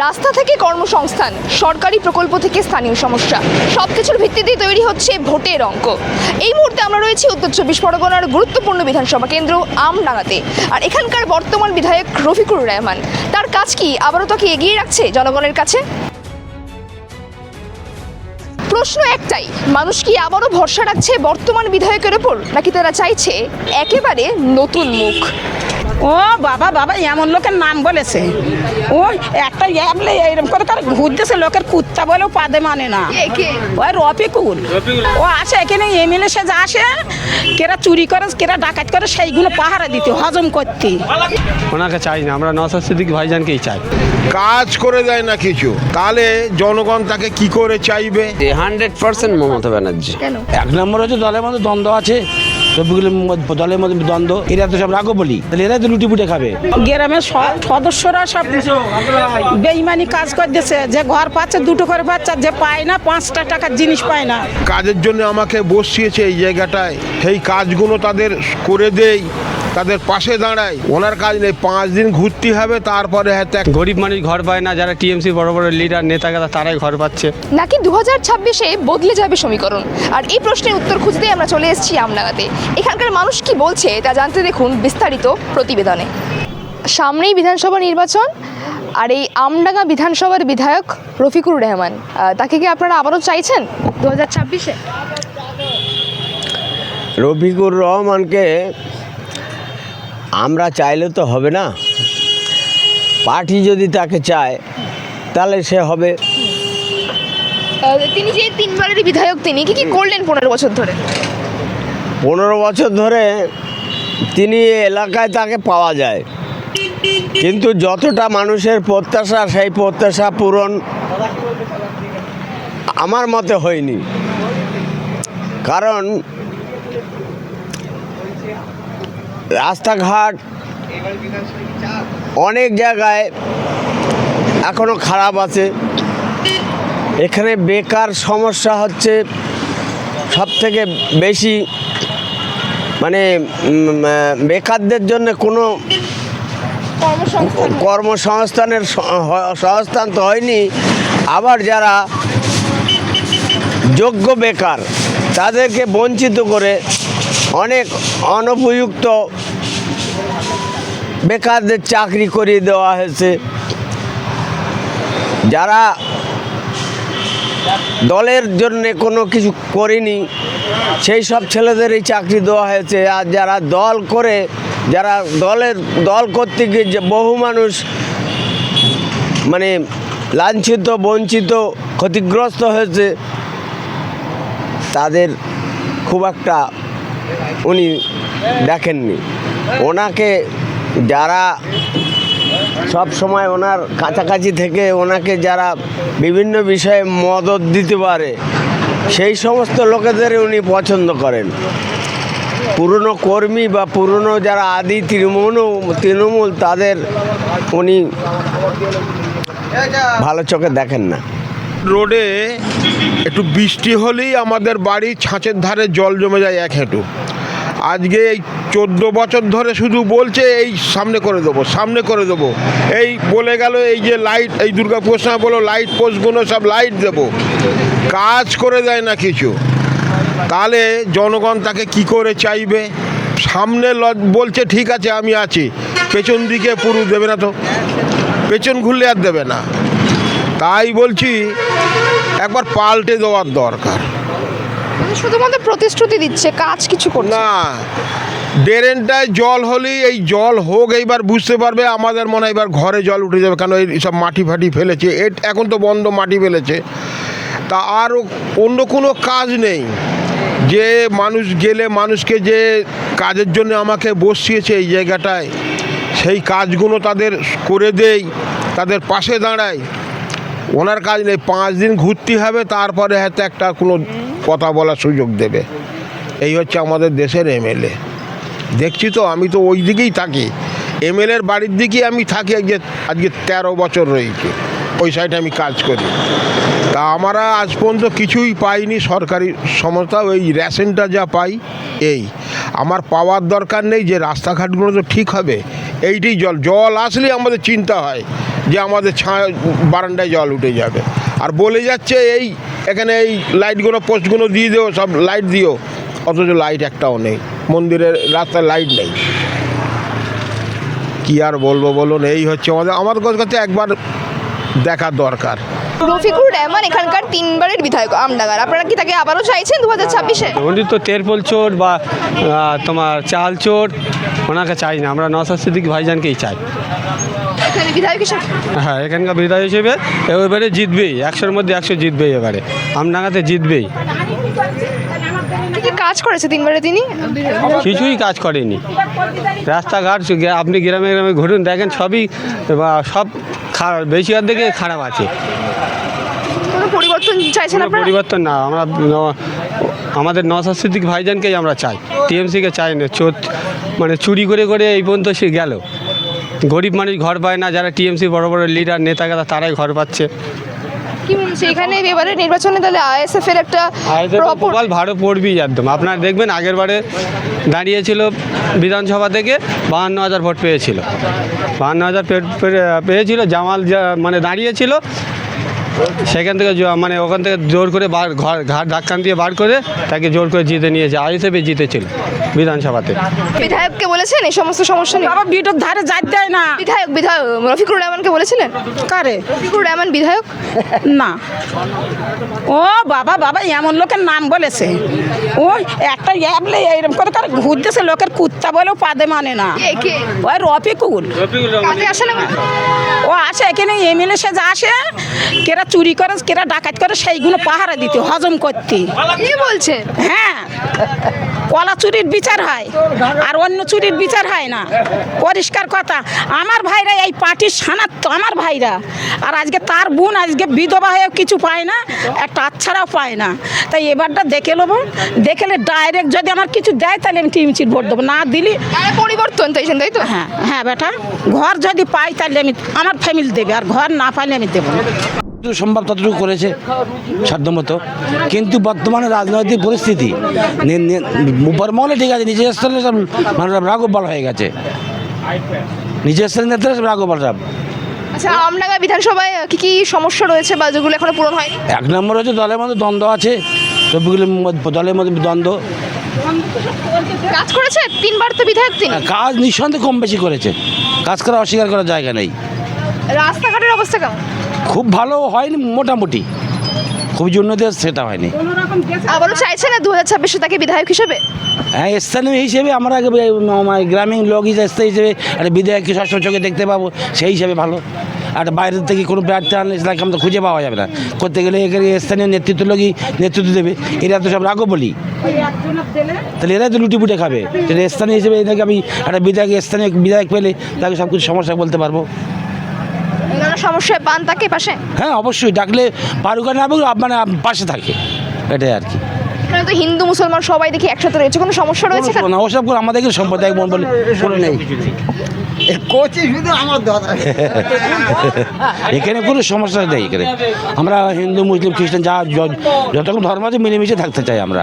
রাস্তা থেকে কর্মসংস্থান, সরকারি প্রকল্প থেকে স্থানীয় সমস্যা সব কিছুর ভিত্তিতেই তৈরি হচ্ছে ভোটের অঙ্ক। এই মুহূর্তে আমরা রয়েছি উত্তর চব্বিশ পরগনার গুরুত্বপূর্ণ বিধানসভা কেন্দ্র, আমডাঙ্গাতে। আর এখানকার বর্তমান বিধায়ক রফিকুর রহমান। তার কাজ কি? আবারও তাকে এগিয়ে রাখছে জনগণের কাছে? প্রশ্ন একটাই, মানুষ কি আবারও ভরসা রাখছে বর্তমান বিধায়কের ওপর? নাকি তারা চাইছে একেবারে নতুন মুখ? ও বাবা বাবা এমন লোকের নাম বলেছে। ও একটা অ্যাবলে এরকম করে তার ঘুরতেছে লোকের কুত্তা বলেও পাদে মানে না। কে কে? ওই রফিকুল। ও আসে এখানে এমএলএ সে যা আসে কেরা চুরি করে কেরা ডাকাত করে সেইগুলো পাহারা দিতে হজম করতে। ওনাকে চাই না আমরা নসাদ সিদ্দিক ভাইজানকেই চাই। কাজ করে দেয় না কিছু। তাহলে জনগণ তাকে কি করে চাইবে? Hundred percent Mamata Banerjee. এক নম্বর হচ্ছে দলের মধ্যে দ্বন্দ্ব আছে। দলের মধ্যে দ্বন্দ্ব এরা তো সব রাগো বলি তাহলে এরাই তো লুটি পুটে খাবে। গ্রামের সদস্যরা সব বেইমানি কাজ করতেছে যে ঘর পাচ্ছে দুটো করে পাচ্ছে যে পায় না পাঁচটা টাকার জিনিস পায় না। কাজের জন্য আমাকে বসিয়েছে এই জায়গাটায়। সেই কাজগুলো তাদের করে দেই। তাদের পাশে দাঁড়ায়। ওনার কাজ নেই পাঁচ দিন ঘুরতে হবে তারপরে হয়তো এক গরিব মানুষ ঘর পায় না যারা টিএমসি বড় বড় লিডার নেতাগেতা তারাই ঘর পাচ্ছে। নাকি দু হাজার ছাব্বিশে বদলে যাবে সমীকরণ? আর এই প্রশ্নের উত্তর খুঁজতে আমরা চলে এসেছি আমনাগাতে। এখানকার মানুষ কি বলছে তা জানতে দেখুন বিস্তারিত প্রতিবেদনে। সামনেই বিধানসভা নির্বাচন আর এই আমডাঙ্গা বিধানসভার বিধায়ক রফিকুর রহমান। তাকে কি আপনারা আবারও চাইছেন দু হাজার ছাব্বিশে? রফিকুর রহমানকে আমরা চাইলে তো হবে না। পার্টি যদি তাকে চায় তাহলে সে হবে। তিনি যে তিনবারের বিধায়ক তিনি কি কি করলেন পনেরো বছর ধরে? পনেরো বছর ধরে তিনি এলাকায় তাকে পাওয়া যায়। কিন্তু যতটা মানুষের প্রত্যাশা সেই প্রত্যাশা পূরণ আমার মতে হয়নি। কারণ রাস্তাঘাট অনেক জায়গায় এখনও খারাপ আছে। এখানে বেকার সমস্যা হচ্ছে সব থেকে বেশি। মানে বেকারদের জন্য কোনো কর্মসংস্থানের সংস্থান তো হয়নি। আবার যারা যোগ্য বেকার তাদেরকে বঞ্চিত করে অনেক অনুপযুক্ত বেকারদের চাকরি করিয়ে দেওয়া হয়েছে। যারা দলের জন্য কোনো কিছু করেনি, সেই সব ছেলেদের এই চাকরি দেওয়া হয়েছে। আর যারা দল করে, যারা দলের, দল করতে গিয়ে যে বহু মানুষ মানে লাঞ্ছিত, বঞ্চিত, ক্ষতিগ্রস্ত হয়েছে, তাদের খুব একটা উনি দেখেননি। ওনাকে যারা সব সময় ওনার কাছাকাছি থেকে ওনাকে যারা বিভিন্ন বিষয়ে মদত দিতে পারে, সেই সমস্ত লোকেদের উনি পছন্দ করেন। পুরনো কর্মী বা পুরনো যারা আদি তৃণমূল তৃণমূল, তাদের উনি ভালো চোখে দেখেন না। রোডে একটু বৃষ্টি হলেই আমাদের বাড়ির ছাঁচের ধারে জল জমে যায় এক হেঁটু। আজকে এই চোদ্দ বছর ধরে শুধু বলছে এই সামনে করে দেবো সামনে করে দেবো। এই বলে গেল এই যে লাইট এই দুর্গাপুর সময় বলো লাইট পোস্টগুলো সব লাইট দেবো। কাজ করে দেয় না কিছু। তাহলে জনগণ তাকে কি করে চাইবে? সামনে বলছে ঠিক আছে আমি আছি। পেছন দিকে পুরো দেবে না তো। পেছন ঘুরলে আর দেবে না। তাই বলছি একবার পাল্টে দেওয়ার দরকার। মানে শুধুমাত্র প্রতিশ্রুতি দিচ্ছে কাজ কিছু করছে। না। ড্রেনটায় জল হলেই এই জল হোক, এইবার বুঝতে পারবে, আমাদের মনে হয় এবার ঘরে জল উঠে যাবে, কেন এই সব মাটি ফাটি ফেলেছে এখন তো বন্ধ মাটি ফেলেছে। তা আর অন্য কোনো কাজ নেই। যে মানুষ গেলে মানুষকে যে কাজের জন্য আমাকে বসিয়েছে এই জায়গাটায়, সেই কাজগুলো তাদের করে দেই, তাদের পাশে দাঁড়ায় ওনার কাজ নেই, পাঁচ দিন ঘুরতে হবে, তারপরে হয়তো একটা কোনো কথা বলার সুযোগ দেবে। এই হচ্ছে আমাদের দেশের এমএলএ। দেখছি তো, আমি তো ওই দিকেই থাকি। এমএলএর বাড়ির দিকেই আমি থাকি আজকে আজকে তেরো বছর রয়েছে। ওই সাইডে আমি কাজ করি। তা আমরা আজ পর্যন্ত কিছুই পাইনি সরকারি সমস্যা ওই রেশনটা যা পাই, এই। আমার পাওয়ার দরকার নেই যে রাস্তাঘাটগুলো তো ঠিক হবে। এইটাই জল জল আসলে আমাদের চিন্তা হয় যে আমাদের ছা, বারান্দায় জল উঠে যাবে। আর বলে যাচ্ছে এই, এখানে এই লাইটগুলো, পোস্টগুলো দিয়ে দিও, সব লাইট দিও। অথচ লাইট একটাও নেই। মন্দিরের রাস্তায় লাইট নেই। কি আর বলব বলুন এই হচ্ছে আমাদের আমার কাছে একবার দেখার দরকার। রফিকুর রহমান এখানকার তিনবারের বিধায়ক আমডাঙ্গার। আপনারা কি তাকে আবারও চাইছেন দু হাজার ছাব্বিশে? উনি তো তেরপোল চোর বা তোমার চাল চোর ওনাকে চাই না। আমরা নসাদ সিদ্দিক ভাইজানকেই চাই। হ্যাঁ এখানকার বিধায়ক হিসেবে এবারে জিতবেই। একশোর মধ্যে একশো জিতবেই এবারে। আমডাঙ্গাতে জিতবেই। কাজ করেছে তিনবারে তিনি? কিছুই কাজ করেনি। রাস্তাঘাট আপনি গ্রামে গ্রামে ঘুরুন দেখেন সবই সব বেশি অর্ধেকে খারাপ আছে। পরিবর্তন চাইছেন আপনারা? পরিবর্তন না আমরা আমাদের নসাদ সিদ্দিক ভাইজানকেই আমরা চাই। টিএমসিকে চাই না চোর মানে চুরি করে করে এই পর্যন্ত সে গেল। গরিব মানুষ ঘর পায় না যারা টিএমসি বড় বড় লিডার নেতাগাতা তারাই ঘর পাচ্ছে। কি এখানে এবারে নির্বাচনে তাহলে আইএসএফ এর একটা প্রবল ভারত পড়বেই একদম। আপনার দেখবেন আগের বারে দাঁড়িয়েছিল বিধানসভা থেকে বাহান্ন হাজার ভোট পেয়েছিল। বাহান্ন হাজার পেয়েছিল জামাল মানে দাঁড়িয়েছিল সেখান থেকে মানে ওখান থেকে জোর করে বার ঘর ঘাট ধাক্কান দিয়ে বার করে তাকে জোর করে জিতে নিয়েছে আইএসএফে জিতেছিল বিধানসভাতে। বিধায়ককে বলেছেন? এই সমস্ত সমস্যা নিয়ে? বাবা বিটোর ধারে যাই দেয় না। বিধায়ক বিধায়ক রফিকুর রহমানকে বলেছিলেন? কারে? রফিকুর রহমান বিধায়ক? না। ও বাবা বাবা এমন লোকের নাম বলেছে। ও একটা অ্যাপলে এইরকম করে করে ঘুরতেছে লোকের কুত্তা বলেও পাদে মানে না। ওই রফিকুল। আসে না? ও আসে এখানে এমএলএ সে যা আসে কেরা চুরি করে কেরা ডাকাত করে সেইগুলো পাহারা দিতে হজম করতে। কি বলছেন হ্যাঁ কলা চুরির বিচার হয় আর অন্য চুরির বিচার হয় না। পরিষ্কার কথা আমার ভাইরা এই পার্টির সানাত তো আমার ভাইরা। আর আজকে তার বোন আজকে বিধবা হয়েও কিছু পায় না একটা আচ্ছাড়াও পায় না। তাই এবারটা দেখে নেব। দেখলে ডাইরেক্ট যদি আমার কিছু দেয় তাহলে আমি টিএমসির ভোট দেবো। না দিলি পরিবর্তন চাইছেন তাই তো? হ্যাঁ হ্যাঁ বেটা। ঘর যদি পাই তাহলে আমি আমার ফ্যামিলি দেবে। আর ঘর না পাইলে আমি দেবো যতটুকু সম্ভব ততটুকু করেছে সাধ্যমতো কিন্তু বর্তমানে রাজনৈতিক পরিস্থিতি মহলে ঠিক আছে নিজের স্তরে সব মানুষরা রাগোপাল হয়ে গেছে। নিজের স্তরের নেতারা সব রাগোপাল সব। আচ্ছা আমডাঙ্গা বিধানসভায় কি কি সমস্যা রয়েছে বা যেগুলো এখনও পূরণ হয়নি? এক নম্বর হচ্ছে দলের মধ্যে দ্বন্দ্ব আছে সবগুলো দলের মধ্যে দ্বন্দ্ব। কাজ করেছে তিনবার তো বিধায়ক তিনি? কাজ নিঃসন্দেহে কম বেশি করেছে। কাজ করা অস্বীকার করার জায়গা নেই। রাস্তাঘাটের অবস্থা কেমন? খুব ভালো হয়নি মোটামুটি। খুব যে উন্নতি হয়েছে সেটা হয়নি। আবারও চাইছে না দু হাজার ছাব্বিশে তাকে বিধায়ক হিসেবে? হ্যাঁ স্থানীয় হিসেবে আমরা আগে আমার গ্রামীণ লোক হিসেবে হিসেবে একটা বিধায়ককে সবসময় চোখে দেখতে পাবো সেই হিসাবে ভালো। আর বাইরের থেকে কোনো প্রার্থী আনলে সেটাকে আমাদের খুঁজে পাওয়া যাবে না। করতে গেলে এখানে স্থানীয় নেতৃত্ব লোকই নেতৃত্ব দেবে। এরা তো সব রাগও বলি তাহলে এরাই তো লুটি পুটে খাবে স্থানীয় হিসেবে এদেরকে আমি একটা বিধায়ক স্থানীয় বিধায়ক পেলে তাকে সব কিছু সমস্যা বলতে পারব। অন্যান্য সমস্যায় পান তাকে পাশে? হ্যাঁ অবশ্যই। ডাকলে পারুক আর না পারুক, মানে পাশে থাকে। এটাই আর কি। এখানে তো হিন্দু মুসলমান সবাই দেখি একসাথে রয়েছে। কোনো সমস্যা রয়েছে? না। ওসব করে আমাদের এখানে সম্প্রদায় মন বলে কোনো নেই। এখানে কোনো সমস্যা নেই এখানে। আমরা হিন্দু মুসলিম খ্রিস্টান যা য- যত রকম ধর্ম আছে মিলেমিশে থাকতে চাই আমরা।